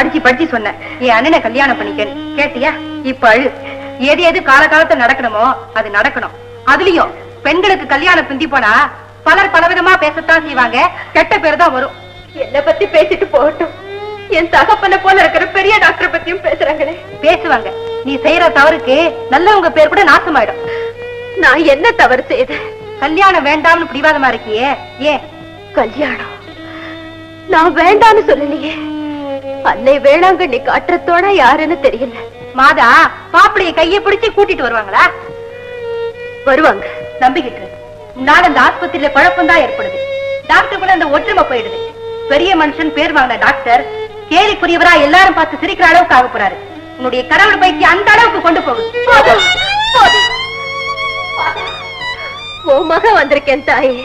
படிச்சு படிச்சு சொன்னேன். என் அண்ணனை கல்யாணம் பண்ணிக்க கேட்டியா? இப்ப அழு. எது எது காலகாலத்துல நடக்கணுமோ அது நடக்கணும். அதுலயும் பெண்களுக்கு கல்யாணம் பிந்தி போனா பலர் பலவிதமா பேசத்தான் செய்வாங்க. கெட்ட பேர் தான் வரும். என்ன பத்தி பேசிட்டு போகட்டும். என் தகப்பனை போல இருக்கிற பெரிய டாக்டர் பத்தியும் பேசுறாங்களே. பேசுவாங்க. நீ செய்யற தவறுக்கு நல்லவங்க பேர் கூட நாசமாயிடும். நான் என்ன தவறு செய்தேன்? கல்யாணம் வேண்டாம்னு பிடிவாதமா இருக்கியே? ஏன்? கல்யாணம். நான் வேண்டான்னு சொல்லலையே. அன்னை வேளாங்கண்ணி காட்டுறத்தோட யாருன்னு தெரியல. மாதா மாப்பிளைய கைய பிடிச்சு கூட்டிட்டு வருவாங்களா? வருவாங்க. நம்பிக்கிட்டு. நாள் அந்த ஆஸ்பத்திரியில குழப்பம் தான் ஏற்படுது. டாக்டர் கூட அந்த ஒற்றுமை போயிடுது. பெரிய மனுஷன் பேர் வாங்கின டாக்டர் கேலிக்குரியவரா எல்லாரும் பார்த்து சிரிக்கிற அளவுக்கு ஆக போறாரு. உன்னுடைய கடவுள் பைக்கி அந்த அளவுக்கு கொண்டு போகுது. போதும், உன் வந்திருக்கேன் தாயே.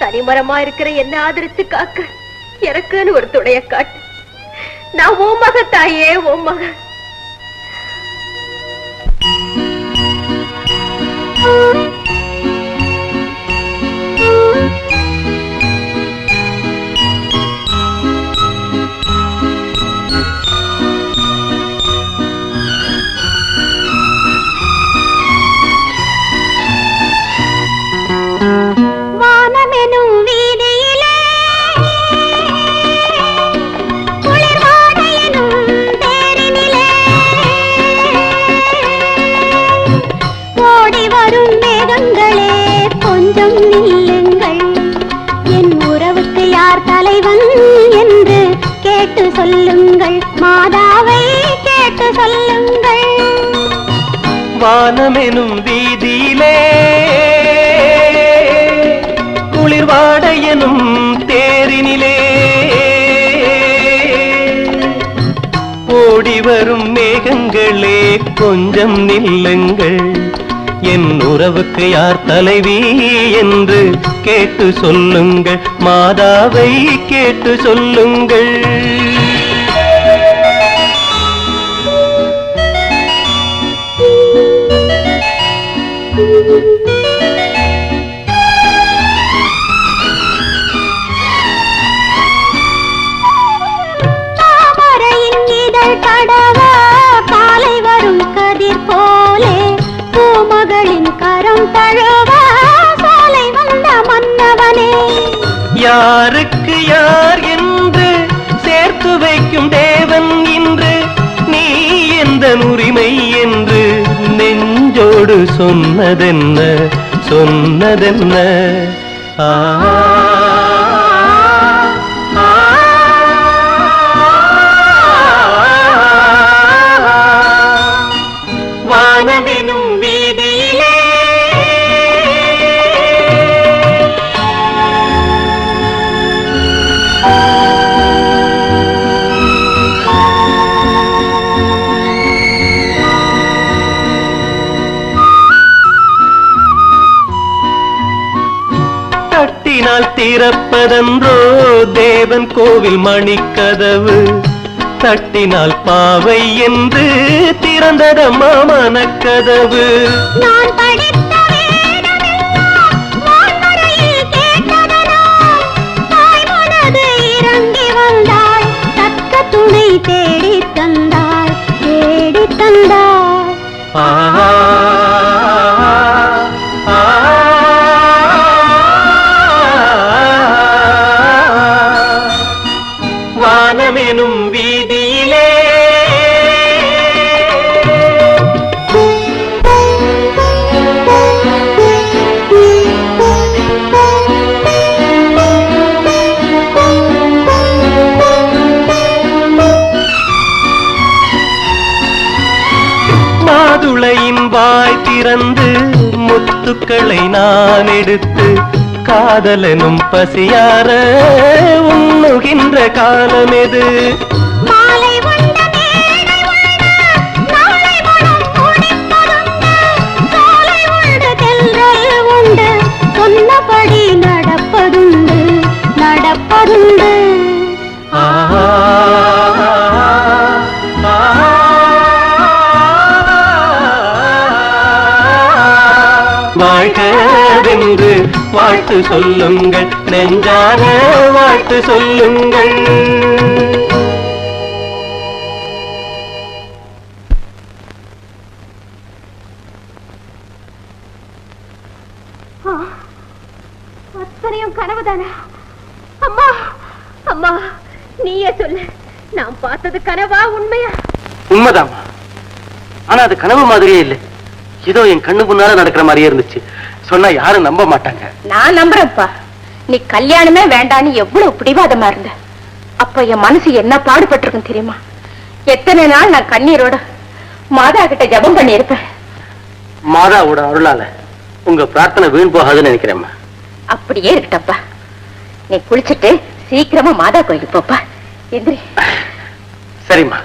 தனிமரமா இருக்கிற என்ன ஆதரிச்சு காக்க. எனக்குன்னு ஒரு துணைய காட்டு. நான் உன் மக தாயே உன் மக Thank you. செல்லுங்கள் வானமெனும் வீதியிலே குளிர்வாடையனும் தேரினிலே. ஓடி வரும் மேகங்களே கொஞ்சம் நில்லுங்கள். என் உறவுக்கு யார் தலைவி என்று கேட்டு சொல்லுங்கள். மாதாவை கேட்டு சொல்லுங்கள். இதழ் காலை வரும் கதிர் போலே. பூமகளின் கரம் தழுவா சாலை வந்த மன்னவனே. யாருக்கு யார் என்று சேர்த்து வைக்கும் தேவன் இன்று நீ எந்த உரிமை என்று நெஞ்சோடு சொன்னதென்ன சொன்னதென்ன? ஆ, வானமெனும் வீதியிலே. தட்டினால் திறப்பதன்றோ தேவன் கோவில் மணிக்கதவு. தட்டினால் பாவை என்று திறந்ததம்மா மனக்கதவு தேடி தந்தாய் தேடி தந்தாய் ஆ, திறந்து முத்துக்களை நான் எடுத்து காதலனும் பசியார உண்ணுகின்ற தென்றல் உண்டு சொன்னபடி நடப்பதுண்டு நடப்பதுண்டு. ஆ, வாழ்த்து சொல்லுங்கள். நெஞ்சார வாழ்த்து சொல்லுங்கள். அத்தனையும் கனவுதானா? அம்மா அம்மா நீயே சொல்லு. நான் பார்த்தது கனவா உண்மையா? உண்மைதான் ஆனா அது கனவு மாதிரியே இல்லை. ஏதோ என் கண்ணு முன்னால நடக்கிற மாதிரியே இருந்துச்சு. சொன்னா யாரும் நம்ப மாட்டாங்க. நான் நம்புறேன்ப்பா. நீ கல்யாணமே வேண்டான்னு எவ்வளவு பிடிவாதமா இருந்த. அப்ப என் மனசு என்ன பாடுபட்டிருக்கும் தெரியுமா? எத்தனை நாள் நான் கண்ணீரோட மாதா கிட்ட ஜெபம் பண்ணியிருப்பேன். மாதாவோட அருளால உங்க பிரார்த்தனை வீண் போகாதுன்னு நினைக்கிறேம்மா. அப்படியே இருக்கட்டப்பா. நீ குளிச்சிட்டு சீக்கிரமா மாதா கோயிலுக்கு போப்பா. எந்திரி. சரிம்மா.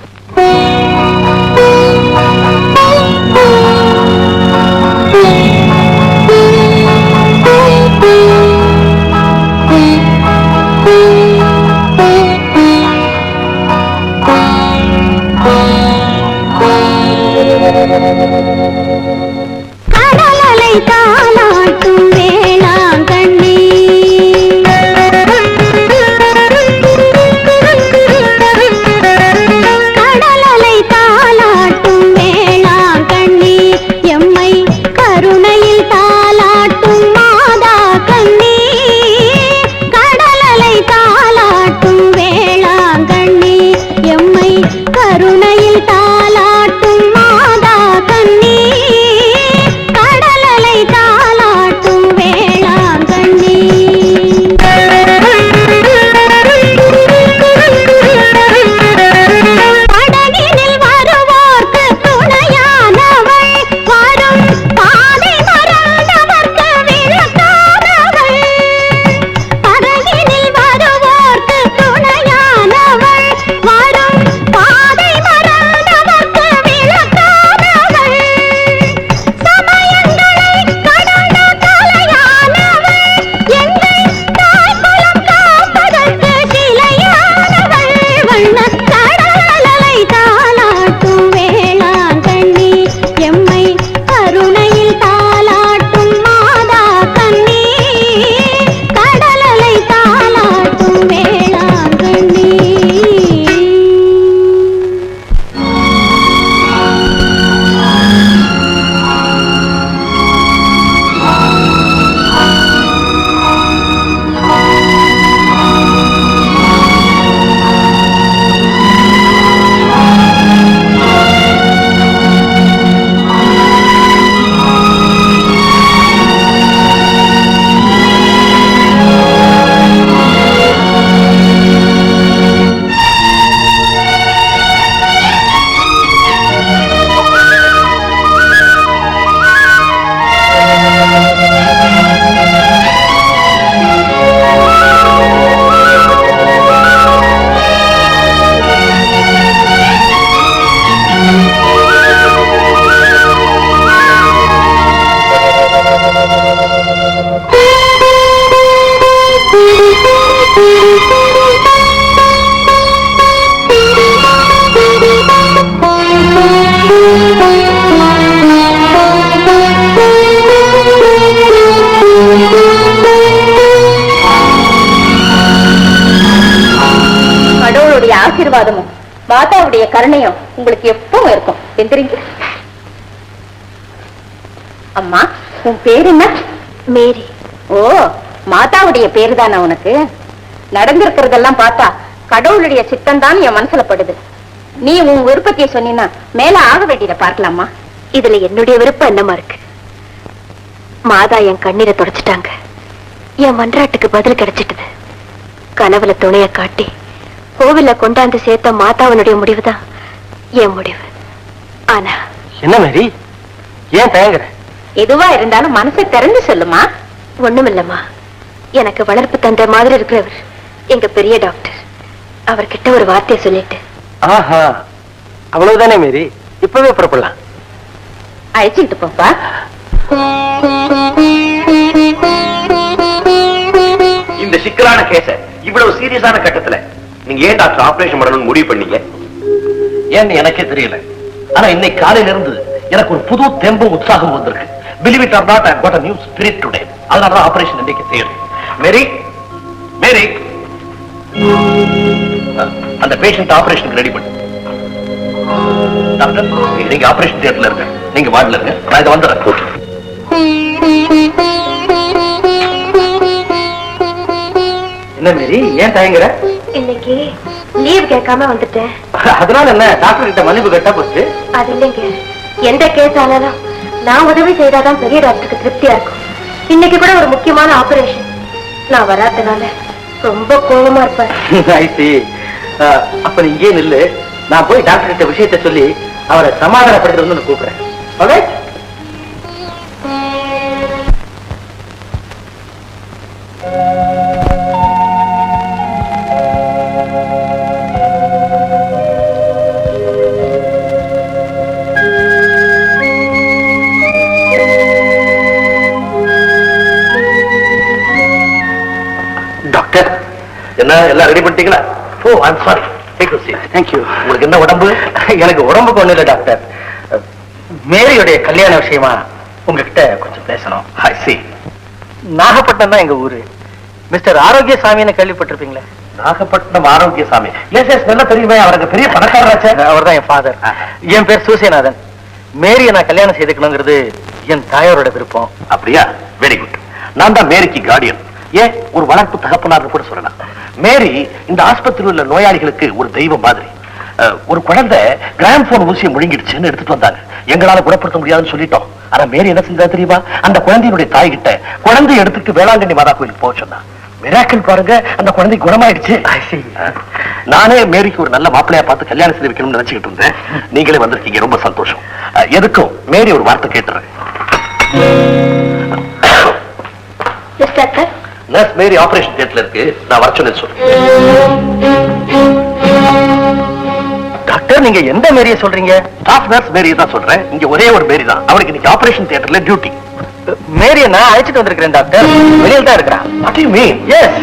மாதாவுடைய கருணையும் உங்களுக்கு எப்பவும் இருக்கும். எந்திரிங்க. அம்மா உன் பேர் என்ன? மேரி. ஓ மாதாவுடைய பேரு தானே உனக்கு? நடந்திருக்கிறதெல்லாம் பார்த்தா கடவுளுடைய சித்தம் தான் என் மனசுல படுது. நீ உன் விருப்பத்தைய சொன்னீன்னா மேல ஆக வேண்டியதை பார்க்கலாமா? இதுல என்னுடைய விருப்பம் என்னமா இருக்கு? மாதா என் கண்ணீரை தொடச்சிட்டாங்க. என் மன்றாட்டுக்கு பதில் கிடைச்சிட்டது. கனவுல துணைய காட்டி கோவில்ல கொண்டாந்து சேர்த்த மாதாவனுடைய முடிவுதான். என் முடிவு. ஆனா என்ன மேரி? ஏன் தயங்குற? எதுவா இருந்தாலும் மனசை திறந்து சொல்லுமா? ஒண்ணுமில்லம்மா. எனக்கு வளர்ப்பு தந்தை மாதிரி இருக்கிறவர் எங்க பெரிய டாக்டர். அவர்கிட்ட ஒரு வார்த்தையை சொல்லிட்டு. ஆஹா. அவ்வளவுதானே மேரி? இப்பவே புறப்படலாம். அழைச்சிக்கிட்டு போப்பா. இந்த சிக்கலான கேஸ இவ்வளவு சீரியஸான கட்டத்துல நீங்க ஏன் டாக்டர் ஆபரேஷன் பண்ணணும்னு முடிவு பண்ணீங்க? ஏன்னு எனக்கே தெரியல. ஆனா இன்னைக்கு காலையில இருந்து எனக்கு ஒரு புது தெம்பும் உற்சாகம் வந்திருக்கு. Believe it or not I got a new spirit today அதனால தான் ஆபரேஷன் இன்னைக்கு செய்யணும் மேரி மேரி அந்த பேஷண்ட் ஆபரேஷனுக்கு ரெடி பண்ணு. டாக்டர் நீங்க ஆபரேஷன் தியேட்டர்ல இருக்க நீங்க வார்டில் இருங்க. நான் இதை வந்துடுறேன். ஓகே என்ன மேரி ஏன் தயங்குற? இன்னைக்கு லீவ் கேட்காம வந்துட்டேன். அதனால என்ன டாக்டர் கிட்ட மன்னிப்பு கட்டா போச்சு? அது இல்லைங்க. எந்த கேஸ் ஆனாலும் நான் உதவி செய்தாதான் பெரிய டாக்டருக்கு திருப்தியா இருக்கும். இன்னைக்கு கூட ஒரு முக்கியமான ஆபரேஷன் நான் வராதனால ரொம்ப கோபமா. அஹ், அப்ப இங்கே நில்லு. நான் போய் டாக்டர் கிட்ட விஷயத்தை சொல்லி அவரை சமாதானப்படுத்துறதுன்னு கூப்பிடுறேன். என்ன? எல்லாம் ரெடி பண்ணிட்டீங்களா? ஓ I'm sorry take thank you உங்களுக்கு என்ன உடம்பு? எனக்கு உடம்புக்கு ஒண்ணு இல்லை டாக்டர் மேரியுடைய கல்யாண விஷயமா உங்ககிட்ட கொஞ்சம் பேசணும். ஐ சி நாகப்பட்டினம் தான் எங்க ஊரு. மிஸ்டர் ஆரோக்கியசாமின்னு கேள்விப்பட்டிருப்பீங்களே. நாகப்பட்டினம் ஆரோக்கியசாமி. எஸ் எஸ் நல்லா தெரியுமே. அவருக்கு பெரிய பணக்காரராச்சே. அவர் தான் என் ஃபாதர் என் பேர் சூசியநாதன் மேரியை நான் கல்யாணம் செய்துக்கணுங்கிறது என் தாயாரோட விருப்பம். அப்படியா? வெரி குட் நான் தான் மேரிக்கு கார்டியன் ஏன்? ஒரு வளர்ப்பு தகப்பனார்னு கூட சொல்லலாம். மேரி இந்த ஆஸ்பத்திரியில் உள்ள நோயாளிகளுக்கு ஒரு தெய்வம் மாதிரி. ஒரு குழந்தை கிராண்ட் போன் ஊசியை முழுங்கிடுச்சுன்னு எடுத்துட்டு வந்தாங்க. எங்களால குணப்படுத்த முடியாதுன்னு சொல்லிட்டோம். ஆனா மேரி என்ன செஞ்சா தெரியுமா? அந்த குழந்தையினுடைய தாய் கிட்ட குழந்தையை எடுத்துட்டு வேளாங்கண்ணி மாதா கோயிலுக்கு போக சொன்னா. மிராக்கிள் பாருங்க அந்த குழந்தை குணமாயிடுச்சு. நானே மேரிக்கு ஒரு நல்ல மாப்பிள்ளையா பார்த்து கல்யாணம் செய்து வைக்கணும்னு நினைச்சுக்கிட்டு இருந்தேன். நீங்களே வந்திருக்கீங்க ரொம்ப சந்தோஷம். எதுக்கும் மேரி ஒரு வார்த்தை கேட்டுறேன். நர்ஸ் மேரி ஆபரேஷன் தியேட்டர்ல இருக்கு. நான் வர சொல்லு. டாக்டர் நீங்க எந்த மேரியை சொல்றீங்க? ஸ்டாஃப் நர்ஸ் மேரி தான் சொல்றேன். இங்க ஒரே ஒரு மேரி தான். அவளுக்கு இன்னைக்கு ஆபரேஷன் தியேட்டர்ல டியூட்டி மேரியை நான் அழைச்சிட்டு வந்திருக்கிறேன் டாக்டர். வெளியில் தான் இருக்கிறான். வாட் யூ மீன் எஸ்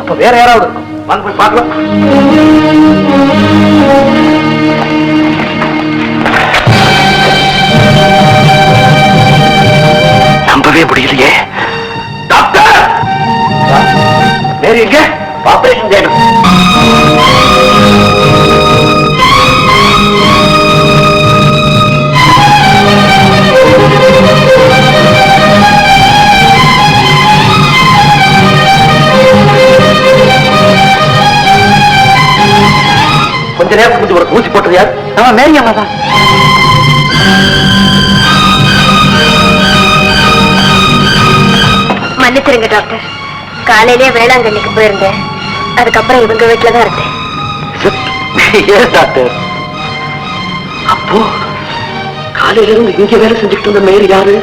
அப்ப வேற யாராவது வாங்க போய் பார்க்கலாம். நம்பவே முடியலையே. ஆபரேஷன் செய்யணும் கொஞ்ச நேரத்துக்கு கொஞ்சம் ஒரு ஊசி போட்டது யார் ஆமா மேரி அம்மா தான். மன்னிச்சிருங்க டாக்டர். காலையிலே வேளாங்கண்ணிக்கு போயிருந்தேன். அதுக்கப்புறம் இவங்க வீட்டுல தான் இருந்தேன். டாக்டர் அப்போ காலையில இருந்து இங்க வேலை செஞ்சுட்டு இருந்த மேரி யாரு?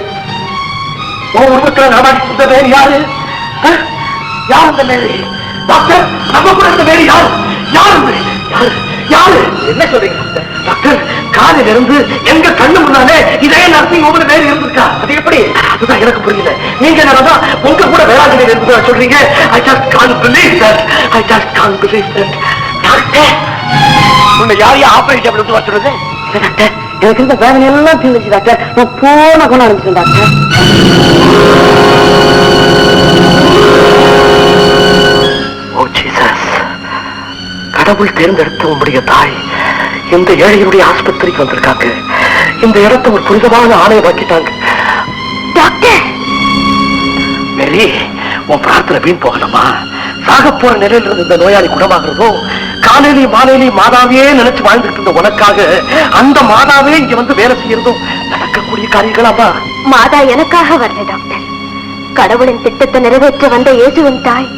உன் உருவத்துல நடமாடிட்டு இருந்த மேரி யாரு? யார் அந்த மேரி டாக்டர் நம்ம கூட இருந்த மேரி யாரு? யார் அந்த யாரு? யாரு? என்ன சொல்றீங்க டாக்டர்? காலையில இருந்து எங்க கண்ணு முன்னாலே இதே நர்சிங் ஹோம்ல மேரி இருந்திருக்கா? அது எப்படி? அதுதான் எனக்கு புரியல நீங்க என்னடா உங்க கூட வேளாங்கண்ணியில் இருந்து சொல்றீங்க? I just can't believe that I just can't believe that doctor! உன்னை யார் யார் ஆபரேட் அப்படி வர சொல்றது? டாக்டர். எனக்கு இருந்த வேதனை எல்லாம் தீர்ந்துச்சு டாக்டர். நான் போன குணம் அனுப்பிச்சேன் டாக்டர். ஓ ஜீசஸ். கடவுள் தேர்ந்தெடுத்த உங்களுடைய தாய் இந்த ஏழையுடைய ஆஸ்பத்திரிக்கு வந்திருக்காங்க. இந்த இடத்தை ஒரு புனிதமான ஆலயமாக்கிட்டாங்க டாக்டர்! மேரி உன் பிரார்த்தனை வீண் போகலாமா சாக போற நிலையில இருந்து இந்த நோயாளி குணமாகிறதோ காலையிலையும் மாலையிலையும் மாதாவே நினைச்சு வாழ்ந்துட்டு இருந்த உனக்காக அந்த மாதாவே இங்க வந்து வேலை செய்யறதும் நடக்கக்கூடிய காரியங்களாமா மாதா எனக்காக வரல டாக்டர். கடவுளின் திட்டத்தை நிறைவேற்ற வந்த இயேசுவின் தாய்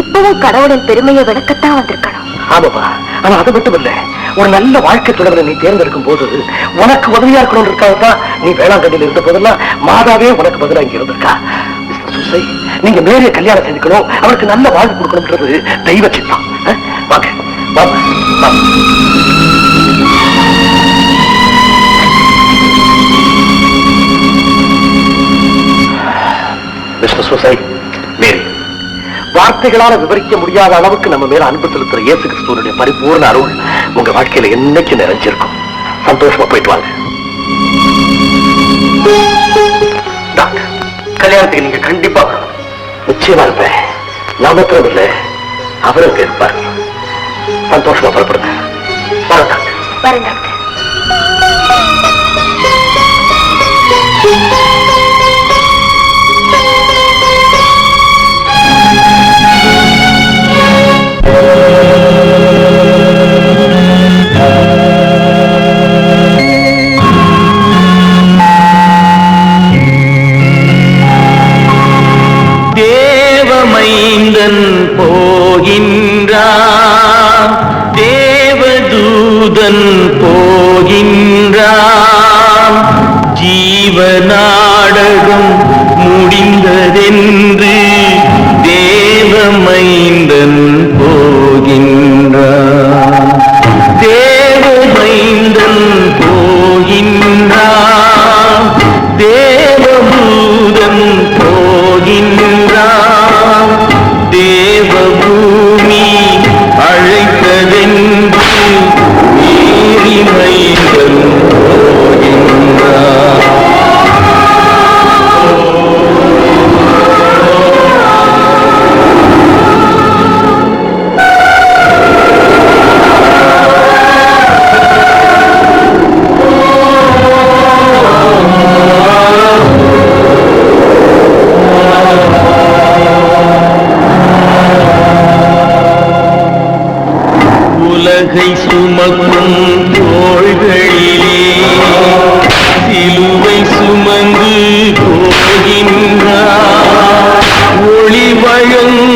இப்பவும் கடவுளின் பெருமையை விளக்கத்தான் வந்திருக்கணும். ஆமாப்பா. ஆனா அது மட்டும் இல்ல. ஒரு நல்ல வாழ்க்கை தொடர்பை நீ தேர்ந்தெடுக்கும் போது உனக்கு உதவியா இருக்கணும் இருக்காதான் நீ வேளாங்கண்ணியில் இருந்த போதெல்லாம் மாதாவே உனக்கு பதிலாக இங்க இருந்திருக்கா. சுசை நீங்க மேரிய கல்யாணம் செஞ்சுக்கணும். அவருக்கு நல்ல வாழ்வு கொடுக்கணும்ன்றது தெய்வ சித்தம். வாங்க. வாங்க விஷ்ணு சுசை வார்த்தைகளால விவரிக்க முடியாத அளவுக்கு நம்ம மேல அன்பு செலுத்துற இயேசு கிறிஸ்துவனுடைய பரிபூர்ண அருள் உங்க வாழ்க்கையில என்னைக்கு நிறைஞ்சிருக்கும். சந்தோஷமா போயிட்டு வாங்க. கல்யாணத்துக்கு நீங்க கண்டிப்பா வரணும். நிச்சயமா இருப்பேன் நான் மாத்திரம் இல்ல அவரும் இருப்பார். சந்தோஷமா புறப்படுங்க. வர டாக்டர். வரேன் டாக்டர். சிலுவை சுமக்கும் தோள்களிலே சிலுவை சுமந்து போகின்றார். ஒளி வழங்கும்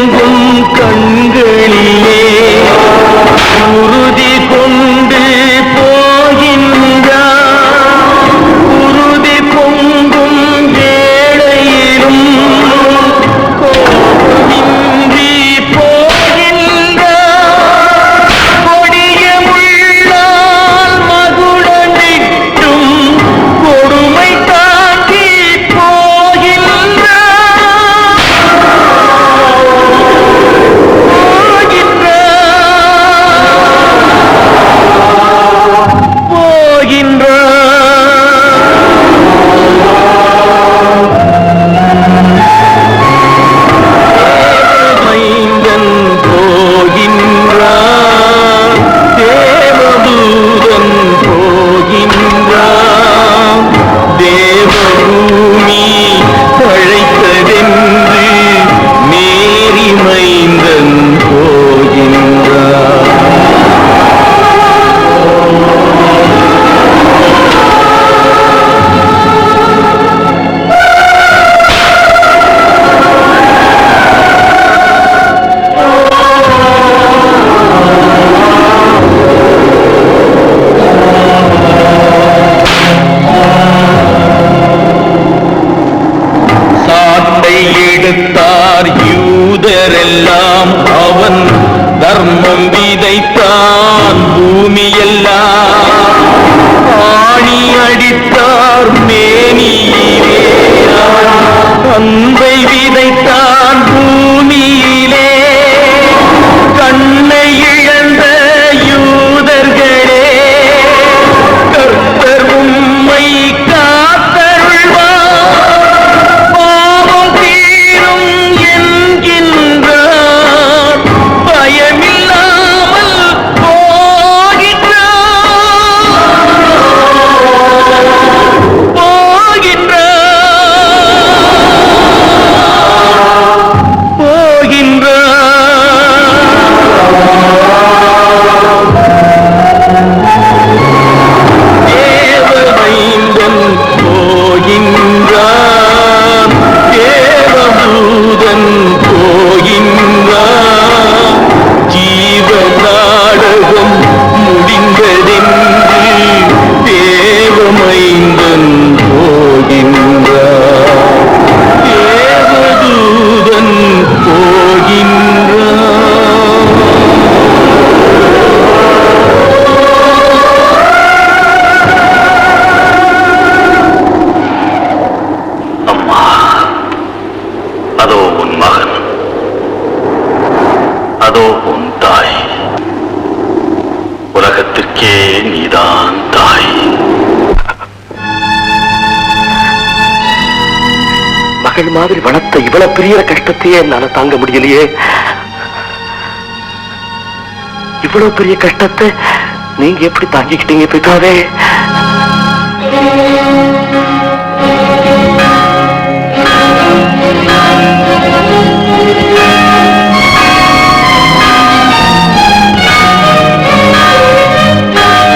எனக்கே நீதான் தாய். மகள் மாதிரி வளர்த்த இவ்வளவு பெரிய கஷ்டத்தையே என்னால தாங்க முடியலையே. இவ்வளவு பெரிய கஷ்டத்தை நீங்க எப்படி தாங்கிக்கிட்டீங்க பிதாவே?